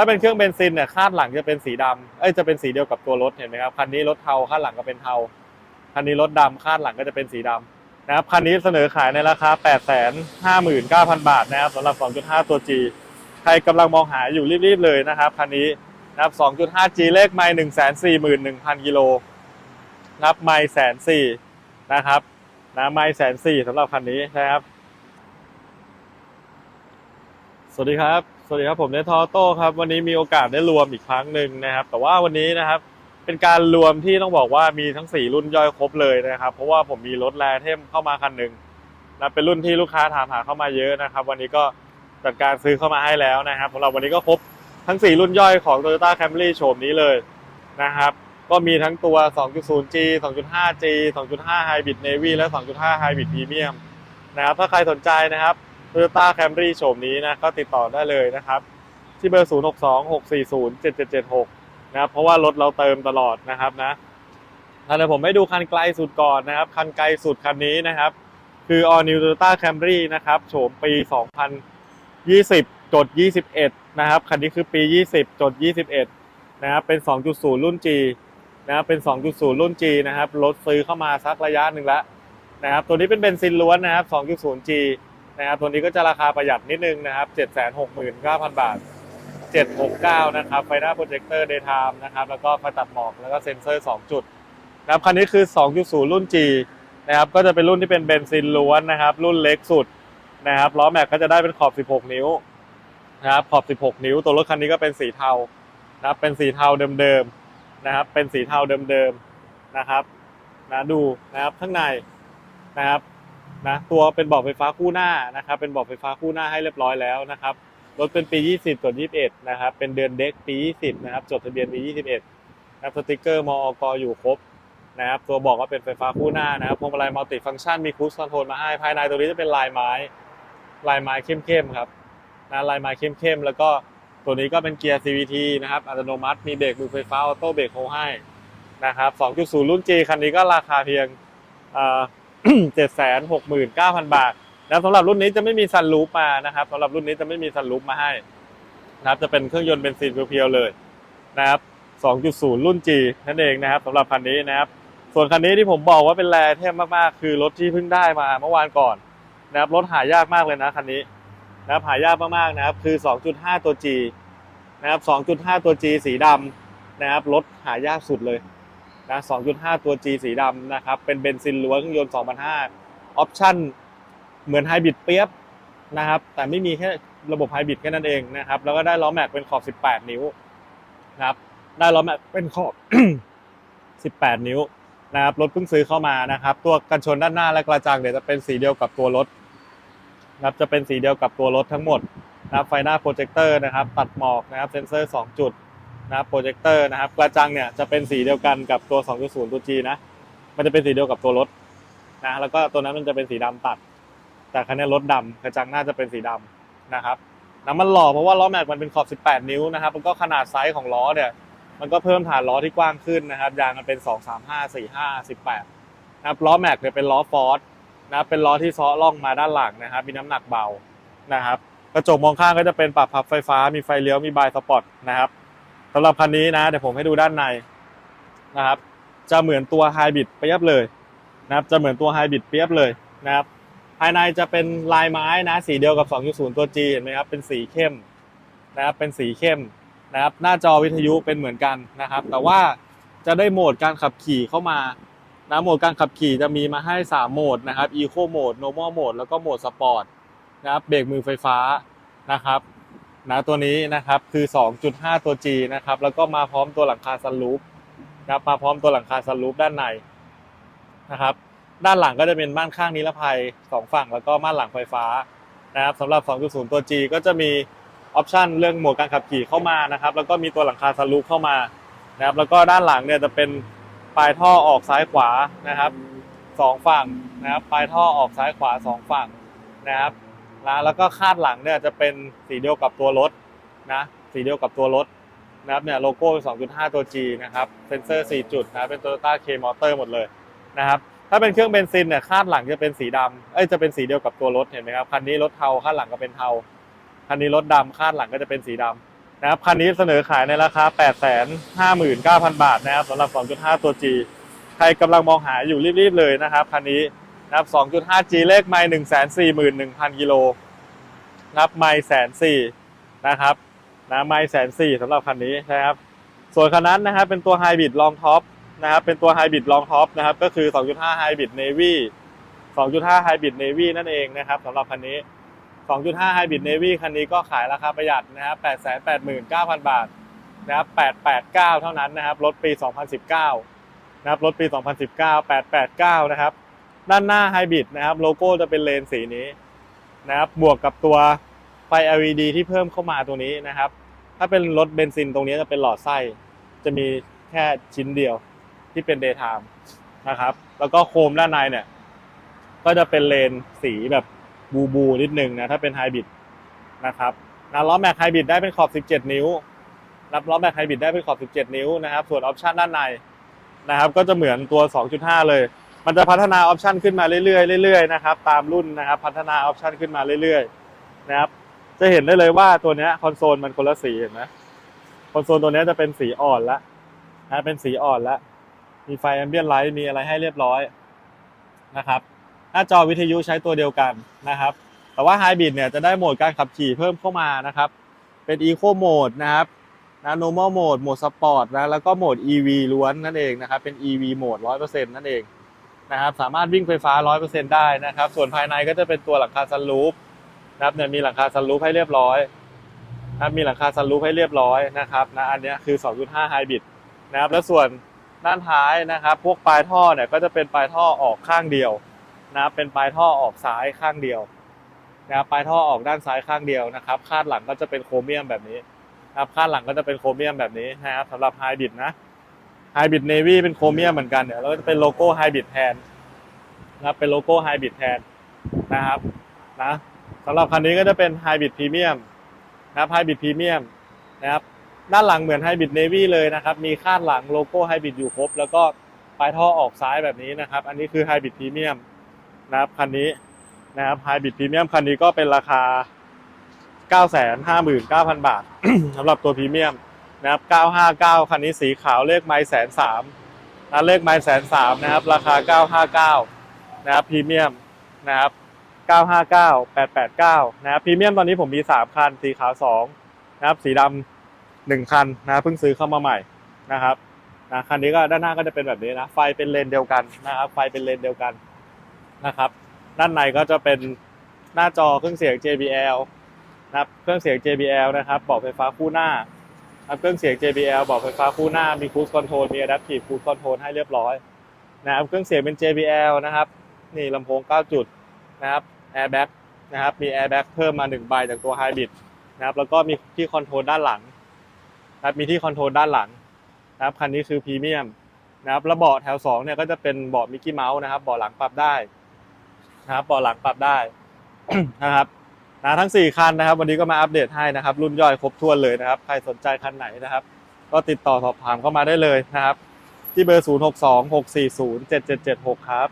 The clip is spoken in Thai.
ถ้าเป็นเครื่องเบนซินเนี่ยคาดหลังจะเป็นสีดำเอ้ยจะเป็นสีเดียวกับตัวรถเห็นไหมครับคันนี้รถเทาคาดหลังก็เป็นเทาคันนี้รถดำคาดหลังก็จะเป็นสีดำนะครับคันนี้เสนอขายในราคา 8 5 9 0 0 0 บาทนะครับสำหรับ 2.5 ตัว G ใครกำลังมองหาอยู่รีบๆเลยนะครับคันนี้นะครับ 2.5G เลขไมล์141,000กิโลนะครับไมล์แสนสี่นะครับนะไมล์แสนสี่สำหรับคันนี้นะครับ สวัสดีครับ สวัสดีครับผมเนทอโต้ครับวันนี้มีโอกาสได้รวมอีกครั้งหนึ่งนะครับ แต่ว่าวันนี้นะครับเป็นการรวมที่ต้องบอกว่ามีทั้ง 4 รุ่นย่อยครบเลยนะครับ เพราะว่าผมมีรถแรเทมเข้ามาคันหนึ่งนะเป็นรุ่นที่ลูกค้าถามหาเข้ามาเยอะนะครับ วันนี้ก็จัดการซื้อเข้ามาให้แล้วนะครับสำหรับวันนี้ก็ครบทั้ง 4 รุ่นย่อยของ Toyota Camry โฉมนี้เลยนะครับก็มีทั้งตัว 2.0G 2.5G 2.5 Hybrid Navy และ 2.5 Hybrid Premium นะครับถ้าใครสนใจนะครับ Toyota Camry โฉมนี้นะก็ติดต่อได้เลยนะครับ ที่เบอร์ 0 6 2 6 4 0 7 7 7 6 นะครับเพราะว่ารถเราเติมตลอดนะครับนะถ้าเดี๋ยวผมให้ดูคันไกลสุดก่อนนะครับ คันไกลสุดคันนี้นะครับ คือ All New Toyota Camry นะครับโฉมปี 2020จด21 นะครับคันนี้คือปี 20จด21 นะครับเป็น 2.0 รุ่น G นะครับเป็น 2.0 รุ่น G นะครับรถซื้อเข้ามาสักระยะหนึ่งแล้วนะครับตัวนี้เป็นเบนซินล้วนนะครับ 2.0G นะครับตัวนี้ก็จะราคาประหยัดนิดนึงนะครับ 769,000 บาท 769 นะครับไฟหน้าโปรเจคเตอร์ daytime นะครับแล้วก็ไฟตัดหมอกแล้วก็เซ็นเซอร์ 2 จุดนะครับคันนี้คือ 2.0 รุ่น G นะครับก็จะเป็นรุ่นที่เป็นเบนซินล้วนนะครับ รุ่นเล็กสุดนะครับล้อแม็กก็จะได้เป็นขอบ 16 นิ้วนะครับขอบ 16 นิ้ว ตัวรถคันนี้ก็เป็นสีเทานะครับเป็นสีเทาเดิมๆนะครับเป็นสีเทาเดิมๆนะครับนะดูนะครับข้างในนะครับ นะตัวเป็นเบาะไฟฟ้าคู่หน้านะครับเป็นเบาะไฟฟ้าคู่หน้าให้เรียบร้อยแล้วนะครับรถเป็นปี 20จด21 นะครับเป็นเดือนเด็กปี 20 นะครับจดทะเบียนปี 21นะครับสติกเกอร์มอกอยู่ครบนะครับตัวบอกว่าเป็นไฟฟ้าคู่หน้านะครับพวงมาลัยมัลติฟังก์ชันมีครูซคอนโทรลมาให้ภายในตัวนี้จะเป็นลายไม้ลายไม้เข้มๆครับนะลายไม้เข้มๆแล้วก็ตัวนี้ก็เป็นเกียร์ CVT นะครับอัตโนมัติมีเบรกมือไฟฟ้าออโต้เบรกโฮให้นะครับ2.0 รุ่น G คันนี้ก็ราคาเพียง เอ่อ769,000บาทนะสำหรับรุ่นนี้จะไม่มีซันรูปมานะครับสำหรับรุ่นนี้จะไม่มีซันรูปมาให้นะครับ จะเป็นเครื่องยนต์เบนซินเพียวๆเลยนะครับ 2.0 รุ่น G นั่นเองนะครับสำหรับคันนี้นะครับ ส่วนคันนี้ที่ผมบอกว่าเป็นแรเทมมากๆ คือรถที่เพิ่งได้มาเมื่อวานก่อนนะครับรถหายากมากเลยนะคันนี้นะครับหายากมากๆนะครับ คือ 2.5 ตัว G นะครับ 2.5 ตัว G สีดำนะครับรถหายากสุดเลย นะ 2.5 ตัว G สีดำนะครับ เป็นเบนซินล้วนเครื่องยนต์ 2,500 ออปชั่นเหมือนไฮบริดเปียบนะครับ แต่ไม่มีแค่ระบบไฮบริดแค่นั้นเองนะครับ แล้วก็ได้ล้อแม็กเป็นขอบ 18 นิ้วนะครับ ได้ล้อแม็กเป็นขอบ 18 นิ้วนะครับ รถเพิ่งซื้อเข้ามานะครับ ตัวกันชนด้านหน้าและกระจังเดี๋ยวจะเป็นสีเดียวกับตัวรถนะครับ จะเป็นสีเดียวกับตัวรถทั้งหมดนะครับ ไฟหน้าโปรเจคเตอร์นะครับ ตัดหมอกนะครับ เซ็นเซอร์ 2 จุด นะครับโปรเจคเตอร์นะครับกระจังเนี่ยจะเป็นสีเดียวกันกับตัว 2.0 ตัว G นะ มันจะเป็นสีเดียวกับตัวรถนะแล้วก็ตัวนั้นมันจะเป็นสีดำตัด แต่คันนี้รถดำกระจังน่าจะเป็นสีดำนะครับน้ำมันหล่อเพราะว่าล้อแม็กมันเป็นขอบ 18 นิ้วนะครับแล้วก็ขนาดไซส์ของล้อเนี่ยมันก็เพิ่มฐานล้อที่กว้างขึ้นนะครับยางมันเป็น 2 3 5 4 5 18นะครับล้อแม็กเนี่ยเป็นล้อฟอร์ดนะเป็นล้อที่ซ้อล่องมาด้านหลังนะครับ มีน้ำหนักเบานะครับกระจกมองข้างก็จะเป็นปรับพับไฟฟ้ามีไฟเลี้ยวมีบายสปอร์ตนะครับ สำหรับคันนี้นะเดี๋ยวผมให้ดูด้านในนะครับ จะเหมือนตัวไฮบริดเปียบเลยนะครับ จะเหมือนตัวไฮบริดเปียบเลยนะครับ ภายในจะเป็นลายไม้นะ สีเดียวกับ 2.0 ตัว G เห็นไหมครับ เป็นสีเข้มนะครับ เป็นสีเข้มนะครับ หน้าจอวิทยุเป็นเหมือนกันนะครับ แต่ว่าจะได้โหมดการขับขี่เข้ามานะโหมดการขับขี่จะมีมาให้ 3 โหมดนะครับ Eco Mode Normal Mode แล้วก็โหมด Sport นะครับ เบรกมือไฟฟ้านะครับ นะตัวนี้นะครับคือ 2.5 ตัว G นะครับแล้วก็มาพร้อมตัวหลังคาซันรูฟนะครับมาพร้อมตัวหลังคาซันรูฟด้านในนะครับด้านหลังก็จะเป็นม่านข้างนิรภัยสองฝั่งแล้วก็ม่านหลังไฟฟ้านะครับสำหรับ 2.0 ตัว G ก็จะมีออปชันเรื่องหมดกการขับขี่เข้ามานะครับแล้วก็มีตัวหลังคาซันรูฟเข้ามานะครับแล้วก็ด้านหลังเนี่ยจะเป็นปลายท่อออกซ้ายขวานะครับสองฝั่งนะครับปลายท่อออกซ้ายขวาสองฝั่งนะครับ นะแล้วก็คาดหลังเนี่ยจะเป็นสีเดียวกับตัวรถนะสีเดียวกับตัวรถนะครับเนี่ยโลโก้เป็น 2.5 ตัว G นะครับเซนเซอร์ 4 จุดนะเป็น Toyota K Motor หมดเลยนะครับถ้าเป็นเครื่องเบนซินเนี่ยคาดหลังจะเป็นสีดำเอ้ยจะเป็นสีเดียวกับตัวรถเห็นไหมครับคันนี้รถเทาคาดหลังก็เป็นเทาคันนี้รถดำคาดหลังก็จะเป็นสีดำนะครับคันนี้เสนอขายในราคา 859,000 บาทนะครับสำหรับ 2.5 ตัว G ใครกำลังมองหาอยู่รีบๆเลยนะครับคันนี้ นะครับ 2.5G เลขไมล์141,000 กิโลนะครับไมล์แสนสี่นะครับนะไมล์แสนสี่สำหรับคันนี้นะครับ ส่วนคันนั้นนะครับเป็นตัวไฮบริดลองท็อปนะครับเป็นตัวไฮบริดลองท็อปนะครับก็คือ 2.5ไฮบริดเนวี่2.5ไฮบริดเนวี่นั่นเองนะครับสำหรับคันนี้ 2.5 Hybrid Navy คันนี้ก็ขายราคาประหยัดนะครับ889,000 บาทนะครับ889 เท่านั้นนะครับรถปี 2019นะครับรถปี 2019 889 นะครับ ด้านหน้า Hybrid นะครับโลโก้จะเป็นเลนสีนี้นะครับบวกกับตัวไฟ LED ที่เพิ่มเข้ามาตัวนี้นะครับ ถ้าเป็นรถเบนซินตรงนี้จะเป็นหลอดไส้จะมีแค่ชิ้นเดียวที่เป็น daytime นะครับ แล้วก็โคมด้านในเนี่ย ก็จะเป็นเลนสีแบบบูบูนิดนึงนะถ้าเป็นไฮบริดนะครับนะล้อแม็กไฮบริดได้เป็นขอบ 17 นิ้วรับล้อแม็กไฮบริดได้เป็นขอบ 17 นิ้วนะครับ ส่วนออปชันด้านในนะครับ ก็จะเหมือนตัว 2.5 เลย มันจะพัฒนาออปชันขึ้นมาเรื่อยๆเรื่อยๆนะครับตามรุ่นนะครับพัฒนาออปชันขึ้นมาเรื่อยๆนะครับจะเห็นได้เลยว่าตัวนี้คอนโซลมันคนละสีเห็นไหมคอนโซลตัวนี้จะเป็นสีอ่อนละนะเป็นสีอ่อนละมีไฟแอมเบียนไลท์มีอะไรให้เรียบร้อยนะครับหน้าจอวิทยุใช้ตัวเดียวกันนะครับ แต่ว่า Hybrid เนี่ยจะได้โหมดการขับขี่เพิ่มเข้ามานะครับ เป็น Eco Mode นะครับนะ Normal Mode โหมด Sport นะแล้วก็โหมด EV ล้วนนั่นเองนะครับ เป็น EV Mode 100%นั่นเอง นะครับสามารถวิ่งไฟฟ้า 100%ได้นะครับ ส่วนภายในก็จะเป็นตัวหลังคาซันรูฟนะครับเนี่ยมีหลังคาซันรูฟให้เรียบร้อยนะครับมีหลังคาซันรูฟให้เรียบร้อยนะครับนะอันนี้คือ 2.5 Hybrid นะครับแล้วส่วนด้านท้ายนะครับ พวกปลายท่อเนี่ยก็จะเป็นปลายท่อออกข้างเดียวนะครับเป็นปลายท่อออกซ้ายข้างเดียวนะครับปลายท่อออกด้านซ้ายข้างเดียวนะครับ คาดหลังก็จะเป็นโครเมียมแบบนี้นะครับคาดหลังก็จะเป็นโครเมียมแบบนี้นะครับสำหรับไฮบริดนะ ไฮบริดเนวี่เป็นโครเมียมเหมือนกันเนี่ยแล้วก็จะเป็นโลโก้ไฮบริดแทนนะครับเป็นโลโก้ไฮบริดแทนนะครับนะสำหรับคันนี้ก็จะเป็นไฮบริดพรีเมียมนะครับไฮบริดพรีเมียมนะครับด้านหลังเหมือนไฮบริดเนวี่เลยนะครับ มีคาดหลังโลโก้ไฮบริดอยู่ครบ แล้วก็ปลายท่อออกซ้ายแบบนี้นะครับ อันนี้คือไฮบริดพรีเมียมนะครับคันนี้นะครับไฮบริดพรีเมียมคันนี้ก็เป็นราคา 959,000 บาทสำหรับตัวพรีเมียม นะครับ959 คันนี้สีขาวเลขไม้แสนสามนะเลขไม้แสนสามนะครับ ราคา 959 นะครับพรีเมียมนะครับ 959 889 นะครับพรีเมียมตอนนี้ผมมี 3 คัน สีขาว 2 นะครับ สีดำหนึ่งคันนะเพิ่งซื้อเข้ามาใหม่นะครับนะคันนี้ก็ด้านหน้าก็จะเป็นแบบนี้นะ ไฟเป็นเลนเดียวกันนะครับ ไฟเป็นเลนเดียวกันนะครับ ด้านในก็จะเป็นหน้าจอเครื่องเสียง JBL นะครับ เครื่องเสียง JBL นะครับเบาะไฟฟ้าคู่หน้า ครับเครื่องเสียง JBL บาะไฟฟ้าคู่หน้ามี Cruise Control มี Adaptive Cruise Control ให้เรียบร้อยนะครับเครื่องเสียงเป็น JBL นะครับนี่ลำโพง 9 จุดนะครับ Airbag นะครับมี Airbag เพิ่มมา 1 ใบจากตัว Hybrid นะครับแล้วก็มีที่คอนโทรลด้านหลังนะครับมีที่คอนโทรลด้านหลังนะครับคันนี้คือพรีเมียมนะครับแล้วเบาะแถว2เนี่ยก็จะเป็นเบาะมิกกี้เมาส์นะครับเบาะหลังปรับได้นะครับเบาะหลังปรับได้นะครับ นะทั้ง 4 คันนะครับ วันนี้ก็มาอัปเดตให้นะครับ รุ่นย่อยครบถ้วนเลยนะครับ ใครสนใจคันไหนนะครับ ก็ติดต่อสอบถามเข้ามาได้เลยนะครับ ที่เบอร์ 0 6 2 6 4 0 7 7 7 6 ครับ